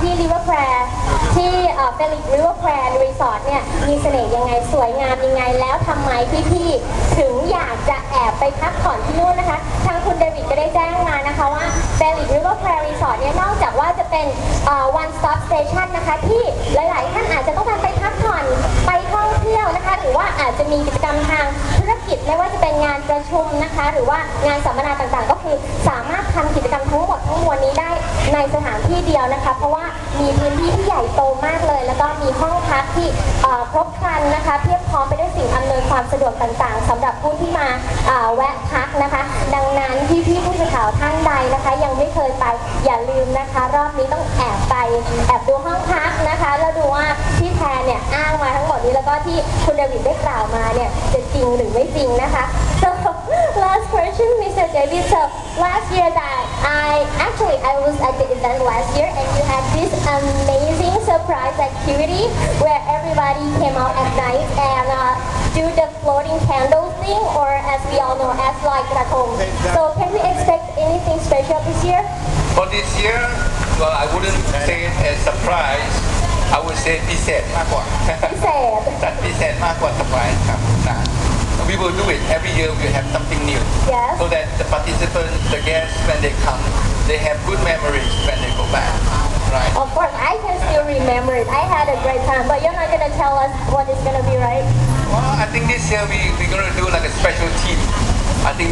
ที่ริเวอร์แควร์ที่เฟลิกริเวอร์แควร์รีสอร์ทเนี่ยมีเสน่ห์ยังไงสวยงามยังไง แล้วทำไมพี่ๆถึงอยากจะแอบไปพักผ่อนที่นู่นนะคะทางคุณเดวิดก็ได้แจ้งมานะคะว่าเฟลิกริเวอร์แควร์รีสอร์ทเนี่ยนอกจากว่าจะเป็นเอ่อ one stop station นะคะที่หลายๆท่านอาจจะต้องการไปพักผ่อนไปท่องเที่ยวนะคะ หรือว่าอาจจะมีกิจกรรมทางธุรกิจไม่ว่าจะเป็นงานประชุมนะคะ หรือว่างานสัมมนาต่างๆ ก็คือสามารถทำกิจกรรมทั้งหมดทั้งมวลนี้ได้ ในสถานที่เดียวนะคะ เพราะว่ามีพื้นที่ที่ใหญ่โตมากเลย แล้วก็มีห้องพักที่ครบครันนะคะเพียบพร้อมไปด้วยสิ่งอำนวยความสะดวกต่างๆสำหรับผู้ที่มาแวะพักนะคะ ดังนั้นพี่ๆผู้สื่อข่าวท่านใดนะคะ ยังไม่เคยไปอย่าลืมนะคะ รอบนี้ต้องแอบไปแอบดูห้องพักนะคะแล้วดูว่าที่แทนเนี่ยอ้างมาทั้งหมดนี้แล้วก็ที่คุณเดวิดได้กล่าวมาเนี่ยจะจริงหรือไม่จริงนะคะ so last question Mr. David so last year that I actually I was at the event last year and you had this amazing surprise activity where everybody came out at night and uh, do the floating candle thing or as we all know as like at home so can we expect anything special this year For this year, well, I wouldn't say it as surprise. I would say พิเศษมากกว่า พิเศษ จัดพิเศษมากกว่า surprise ครับนะ บ we will do it every year. We have something new, Yes. so that the participants, the guests, when they come, they have good memories when they go back. Right? Of course, I can still remember it. I had a great time, but you're not gonna tell us what it's gonna be, right? Well, I think this year we we're gonna do like a special team. I think